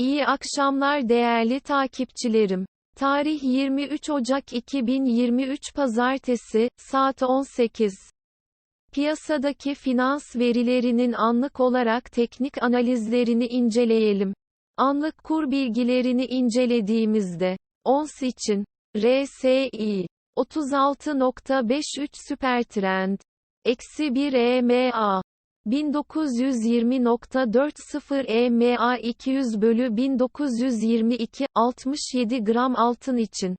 İyi akşamlar değerli takipçilerim. Tarih 23 Ocak 2023 Pazartesi, saat 18. Piyasadaki finans verilerinin anlık olarak teknik analizlerini inceleyelim. Anlık kur bilgilerini incelediğimizde, ons için, RSI, 36.53 süpertrend, eksi 1 EMA, 1920.40 EMA 200 bölü 1922, 67 gram altın için.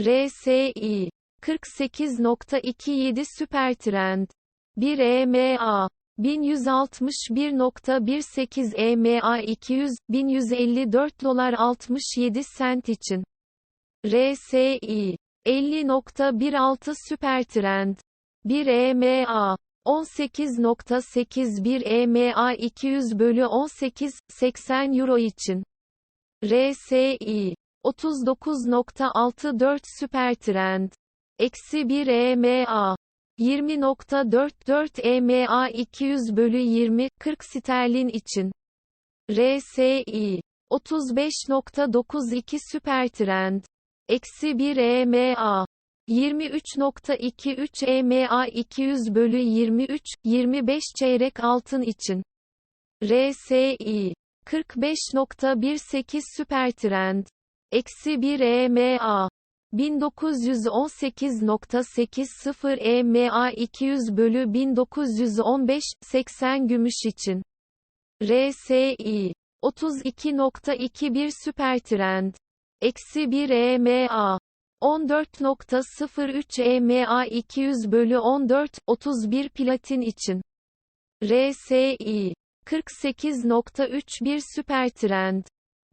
RSI 48.27 süpertrend. 1 EMA 1161.18 EMA 200, 1154 dolar 67 sent için. RSI 50.16 süpertrend. 1 EMA 18.81 EMA 200 bölü 18, 80 euro için. RSI 39.64 süpertrend. Eksi 1 EMA 20.44 EMA 200 bölü 20, 40 sterlin için. RSI 35.92 süpertrend. Eksi 1 EMA 23.23 EMA 200 bölü 23, 25 çeyrek altın için. RSI 45.18 süpertrend. Eksi 1 EMA 1918.80 EMA 200 bölü 1915, 80 gümüş için. RSI 32.21 süpertrend. Eksi 1 EMA 14.03 EMA 200 bölü 14, 31 platin için. RSI 48.31 süpertrend.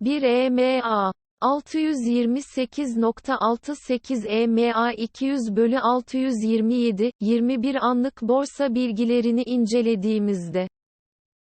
1 EMA 628.68 EMA 200 bölü 627, 21 anlık borsa bilgilerini incelediğimizde.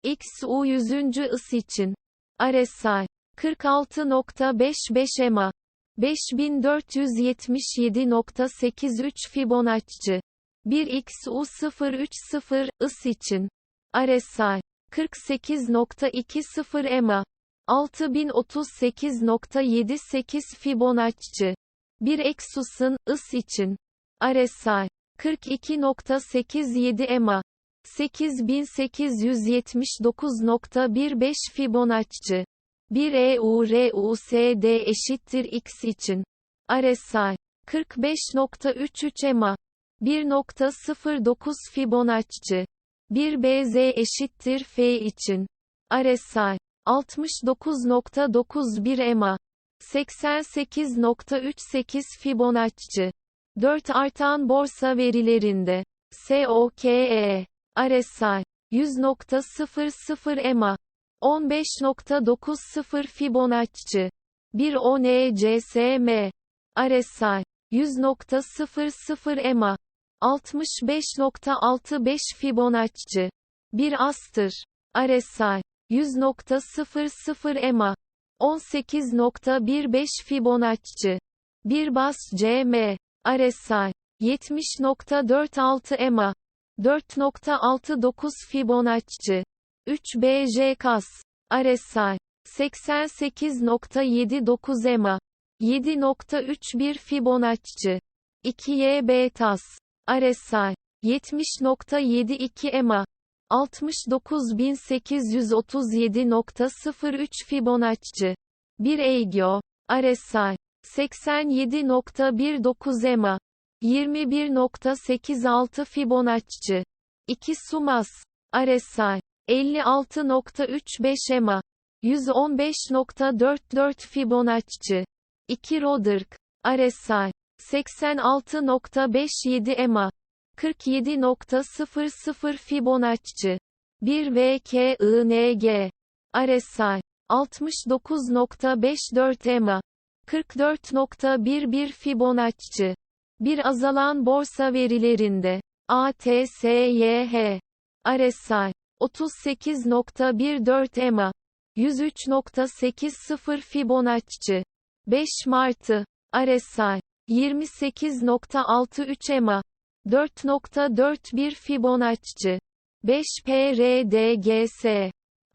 XU 100. ıs için. RSI 46.55 EMA 5477.83 Fibonacci. 1XU030, IS için. RSI. 48.20 EMA. 6038.78 Fibonacci. 1 Exus'un, IS için. RSI. 42.87 EMA. 8879.15 Fibonacci. 1 EURUSD eşittir X için. RSI 45.33 EMA 1.09 Fibonacci 1 BZ eşittir F için. RSI 69.91 EMA 88.38 Fibonacci 4 artan borsa verilerinde SOKE RSI 100.00 EMA 15.90 Fibonacci. 1 ONCSM. RSI. 100.00 EMA. 65.65 Fibonacci. 1 Astır. RSI. 100.00 EMA. 18.15 Fibonacci. 1 Bas CM. RSI. 70.46 EMA. 4.69 Fibonacci. 3 BJ Kas. RSI. 88.79 EMA. 7.31 Fibonacci. 2 YB TAS. RSI. 70.72 EMA. 69.837.03 Fibonacci. 1 Eigyo. RSI. 87.19 EMA. 21.86 Fibonacci. 2 Sumas. RSI. 56.35 EMA. 115.44 Fibonacci. 2 Roderick. RSI. 86.57 EMA. 47.00 Fibonacci. 1 VKING. RSI. 69.54 EMA. 44.11 Fibonacci. Bir azalan borsa verilerinde. ATSYH. RSI. 38.14 EMA. 103.80 Fibonacci. 5 Martı. RSI. 28.63 EMA. 4.41 Fibonacci. 5 PRDGS.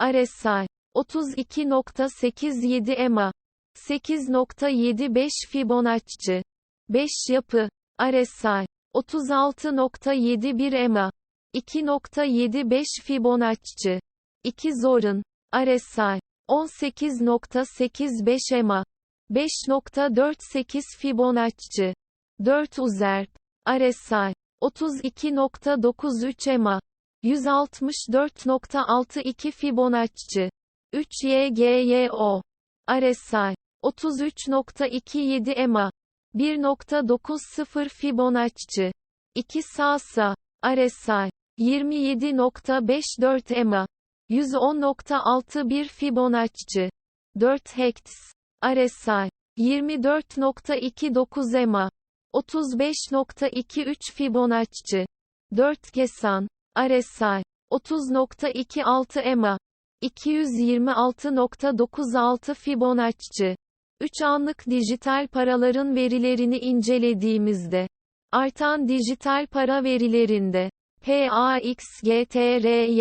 RSI. 32.87 EMA 8.75 Fibonacci 5 yapı RSI 36.71 EMA 2.75 Fibonacci. 2 Zorun. RSI 18.85 EMA. 5.48 Fibonacci. 4 Uzerp RSI 32.93 EMA. 164.62 Fibonacci. 3 YGYO RSI 33.27 EMA. 1.90 Fibonacci. 2 Sasa. RSI 27.54 EMA 110.61 Fibonacci 4 Hects RSI 24.29 EMA 35.23 Fibonacci 4 Kesan RSI 30.26 EMA 226.96 Fibonacci. 3 anlık dijital paraların verilerini incelediğimizde artan dijital para verilerinde PAXGTRY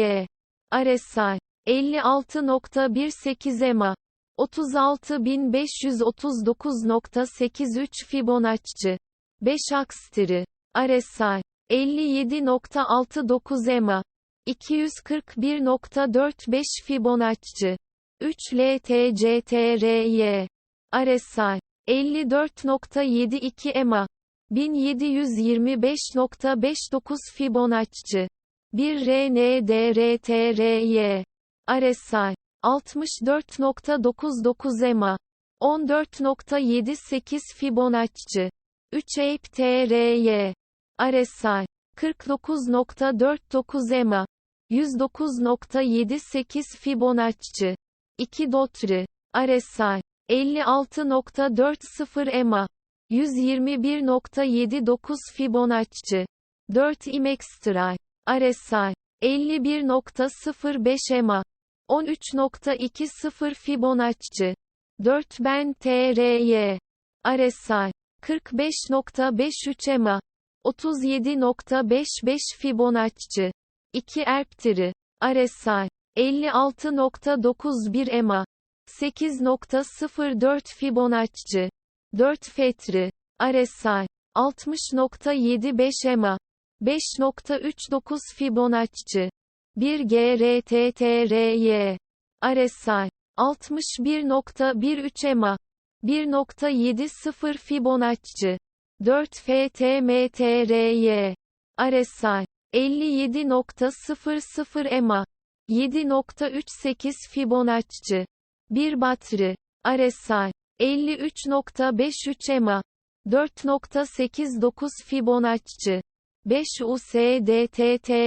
RSI 56.18 EMA 36539.83 Fibonacci. 5 Akstri RSI 57.69 EMA 241.45 Fibonacci. 3 LTCTRY RSI 54.72 EMA 1725.59 Fibonacci. 1 RNDRTRY RSI 64.99 EMA. 14.78 Fibonacci. 3 Ape TRY RSI 49.49 EMA. 109.78 Fibonacci. 2 Dotri. RSI 56.40 EMA 121.79 Fibonacci. 4 Imextray RSI 51.05 EMA. 13.20 Fibonacci. 4 Ben TRY RSI 45.53 EMA. 37.55 Fibonacci. 2 Erptiri RSI 56.91 EMA. 8.04 Fibonacci 4 Fetri RSI 60.75 EMA 5.39 Fibonacci 1 GRTTRY RSI 61.13 EMA 1.70 Fibonacci 4 FTMTRY RSI 57.00 EMA 7.38 Fibonacci 1 Batri RSI 53.53 EMA 4.89 Fibonacci 5 USDTTRY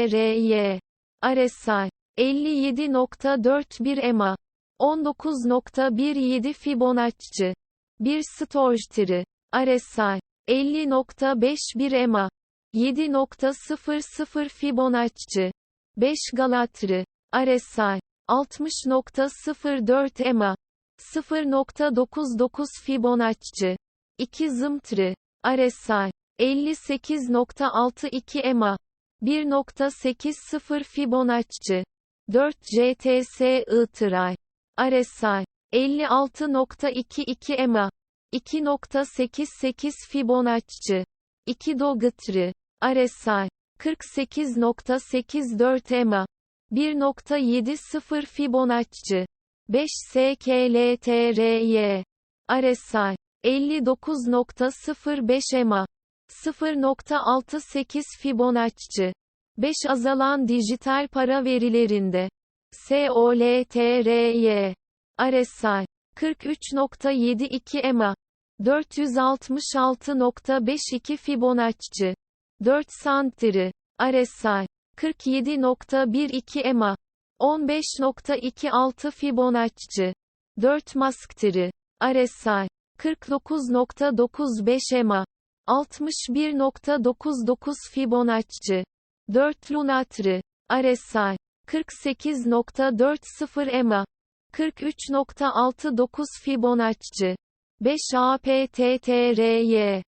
RSI 57.41 EMA 19.17 Fibonacci 1 Storchtri RSI 50.51 EMA 7.00 Fibonacci 5 Galatri RSI 60.04 EMA 0.99 Fibonacci. 2 Zımtri RSI 58.62 EMA 1.80 Fibonacci. 4 JTS Itray RSI 56.22 EMA 2.88 Fibonacci. 2 Dogıtri RSI 48.84 EMA 1.70 Fibonacci 5 SKLTRY RSI 59.05 EMA 0.68 Fibonacci. 5 azalan dijital para verilerinde. SOLTRY RSI 43.72 EMA 466.52 Fibonacci. 4 Santri. RSI 47.12 EMA 15.26 Fibonacci. 4 Masktri RSI 49.95 EMA. 61.99 Fibonacci. 4 Lunatri RSI 48.40 EMA. 43.69 Fibonacci. 5 APTTRY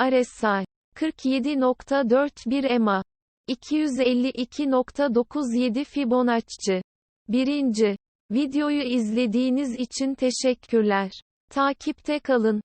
RSI 47.41 EMA 252.97 Fibonacci 1. Videoyu izlediğiniz için teşekkürler. Takipte kalın.